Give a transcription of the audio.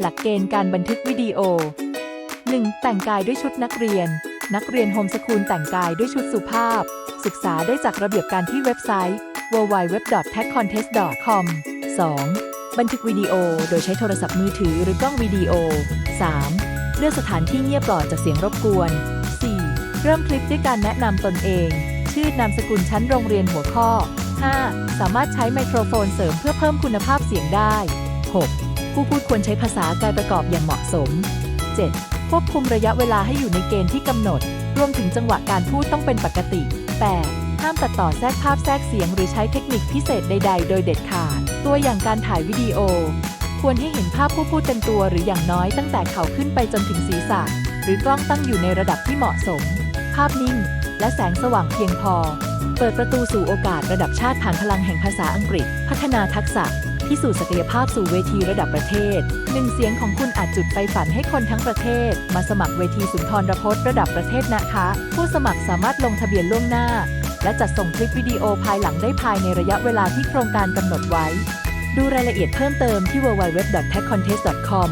หลักเกณฑ์การบันทึกวิดีโอ 1. แต่งกายด้วยชุดนักเรียน นักเรียนโฮมสคูลแต่งกายด้วยชุดสุภาพ ศึกษาได้จากระเบียบการที่เว็บไซต์ www.tagcontest.com 2. บันทึกวิดีโอโดยใช้โทรศัพท์มือถือหรือกล้องวิดีโอ 3. เลือกสถานที่เงียบปลอดจากเสียงรบกวน 4. เริ่มคลิปด้วยการแนะนำตนเอง ชื่อนามสกุลชั้นโรงเรียนหัวข้อ 5. สามารถใช้ไมโครโฟนเสริมเพื่อเพิ่มคุณภาพเสียงได้ 6. ผู้พูดควรใช้ภาษากายประกอบอย่างเหมาะสม 7. ควบคุมระยะเวลาให้อยู่ในเกณฑ์ที่กำหนด รวมถึงจังหวะการพูดต้องเป็นปกติ 8. ห้ามตัดต่อแทรกภาพแทรกเสียงหรือใช้เทคนิคพิเศษใด ๆ โดยเด็ดขาด ตัวอย่างการถ่ายวิดีโอ ควรให้เห็นภาพผู้พูดเต็มตัวหรืออย่างน้อยตั้งแต่เข่าขึ้นไปจนถึงศีรษะ หรือกล้องตั้งอยู่ในระดับที่เหมาะสม ภาพนิ่ง และแสงสว่างเพียงพอ เปิดประตูสู่โอกาสระดับชาติผ่านพลังแห่งภาษาอังกฤษ พัฒนาทักษะ พิสูจน์ศักยภาพสู่เวทีระดับประเทศหนึ่งเสียงของคุณอาจจุดไฟฝันให้คนทั้งประเทศ มาสมัครเวทีสุนทรพจน์ระดับประเทศนะคะ ผู้สมัครสามารถลงทะเบียนล่วงหน้า และจัดส่งคลิปวิดีโอภายหลังได้ภายในระยะเวลาที่โครงการกำหนดไว้ ดูรายละเอียดเพิ่มเติมที่ www.techcontest.com